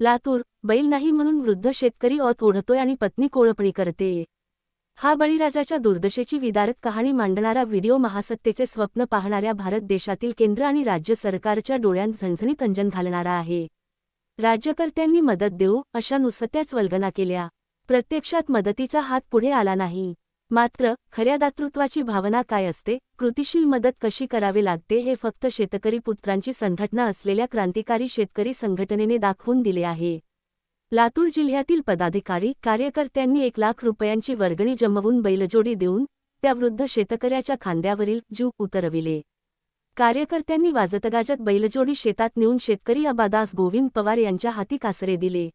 लातूर बैल नाही म्हणून वृद्ध शेतकरी अत ओढतोय आणि पत्नी कोळपणी करते. हा बळीराजाच्या दुर्दशेची विदारक कहाणी मांडणारा व्हिडिओ महासत्तेचे स्वप्न पाहणाऱ्या भारत देशातील केंद्र आणि राज्य सरकारच्या डोळ्यांत झणझणीत अंजन घालणारा आहे. राज्यकर्त्यांनी मदत देऊ अशा नुसत्याच वल्गना केल्या. प्रत्यक्षात मदतीचा हात पुढे आला नाही. मात्र खऱ्या दातृत्वाची भावना काय असते? कृतिशील मदत कशी करावी लागते? हे फक्त शेतकरी पुत्रांची संघटना असलेल्या क्रांतिकारी शेतकरी संघटनेने दाखवून दिले आहे. लातूर जिल्ह्यातील पदाधिकारी कार्यकर्त्यांनी एक लाख रुपयांची वर्गणी जमवून बैलजोडी देऊन त्या वृद्ध शेतकऱ्याच्या खांद्यावरील जीव उतरविले. कार्यकर्त्यांनी वाजतगाजत बैलजोडी शेतात नेऊन शेतकरी अबादास गोविंद पवार यांच्या हाती कासरे दिले.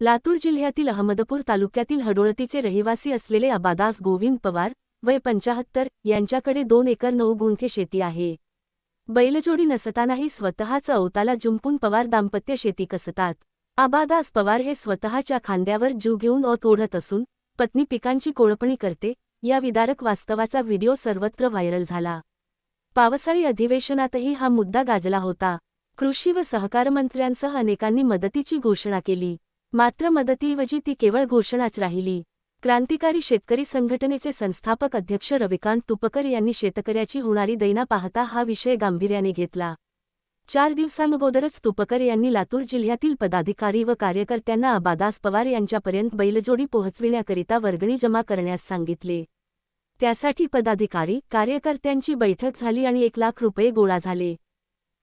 लातूर जिल्ह्यातील अहमदपूर तालुक्यातील हडोळतीचे रहिवासी असलेले अबादास गोविंद पवार वय पंचाहत्तर यांच्याकडे दोन एकर नऊ गुंठे शेती आहे. बैलजोडी नसतानाही स्वतःच अवताला जुंपून पवार दाम्पत्य शेती कसतात. आबादास पवार हे स्वतःच्या खांद्यावर जीव घेऊन ओत ओढत असून पत्नी पिकांची कोळपणी करते या विदारक वास्तवाचा व्हिडिओ सर्वत्र व्हायरल झाला. पावसाळी अधिवेशनातही हा मुद्दा गाजला होता. कृषी व सहकार मंत्र्यांसह अनेकांनी मदतीची घोषणा केली. मात्र मदतीऐवजी ती केवळ घोषणाच राहिली. क्रांतिकारी शेतकरी संघटनेचे संस्थापक अध्यक्ष रविकांत तुपकर यांनी शेतकऱ्याची होणारी दैना पाहता हा विषय गांभीर्याने घेतला. चार दिवसांअगोदरच तुपकर यांनी लातूर जिल्ह्यातील पदाधिकारी व कार्यकर्त्यांना अबादास पवार यांच्यापर्यंत बैलजोडी पोहोचविण्याकरिता वर्गणी जमा करण्यास सांगितले. त्यासाठी पदाधिकारी कार्यकर्त्यांची बैठक झाली आणि एक लाख रुपये गोळा झाले.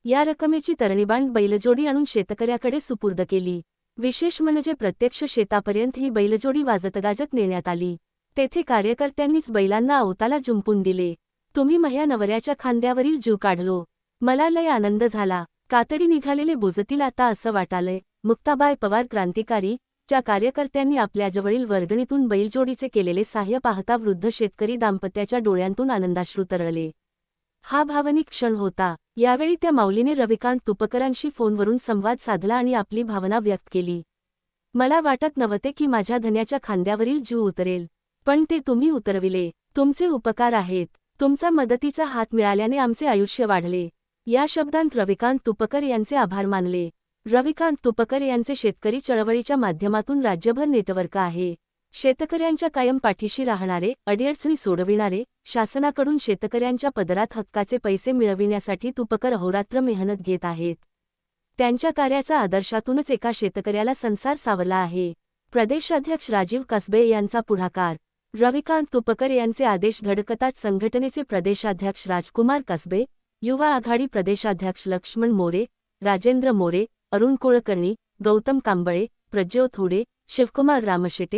या रकमेची तरणीबाण बैलजोडी आणून शेतकऱ्याकडे सुपूर्द केली. विशेष म्हणजे प्रत्यक्ष शेतापर्यंत ही बैलजोडी वाजतगाजत नेण्यात आली. तेथे कार्यकर्त्यांनीच बैलांना अवताला जुंपून दिले. तुम्ही मह्या नवऱ्याच्या खांद्यावरील जीव काढलो. मला लय आनंद झाला. कातडी निघालेले बुजतील आता असं वाटालंय. मुक्ताबाय पवार क्रांतिकारी च्या कार्यकर्त्यांनी आपल्याजवळील वर्गणीतून बैलजोडीचे केलेले सहाय्य पाहता वृद्ध शेतकरी दाम्पत्याच्या डोळ्यांतून आनंदाश्रू तरळले. हा भावनिक क्षण होता. यावेळी त्या माऊलीने रविकांत तुपकरांशी फोनवरून संवाद साधला आणि आपली भावना व्यक्त केली. मला वाटत नव्हते की माझ्या धन्याच्या खांद्यावरील जीव उतरेल पण ते तुम्ही उतरविले. तुमचे उपकार आहेत. तुमचा मदतीचा हात मिळाल्याने आमचे आयुष्य वाढले. या शब्दांत रविकांत तुपकर यांचे आभार मानले. रविकांत तुपकर यांचे शेतकरी चळवळीच्या माध्यमातून राज्यभर नेटवर्क आहे. शेतकऱ्यांच्या कायम पाठीशी राहणारे अडीअडचणी सोडविणारे शासनाकडून शेतकऱ्यांच्या पदरात हक्काचे पैसे मिळविण्यासाठी तुपकर अहोरात्र मेहनत घेत आहेत. त्यांच्या कार्याचा आदर्शातूनच एका शेतकऱ्याला संसार सावला आहे. प्रदेशाध्यक्ष राजीव कसबे यांचा पुढाकार. रविकांत तुपकर यांचे आदेश धडकतात संघटनेचे प्रदेशाध्यक्ष राजकुमार कसबे युवा आघाडी प्रदेशाध्यक्ष लक्ष्मण मोरे राजेंद्र मोरे अरुण कुळकर्णी गौतम कांबळे प्रज्योत थोडे शिवकुमार रामशेटे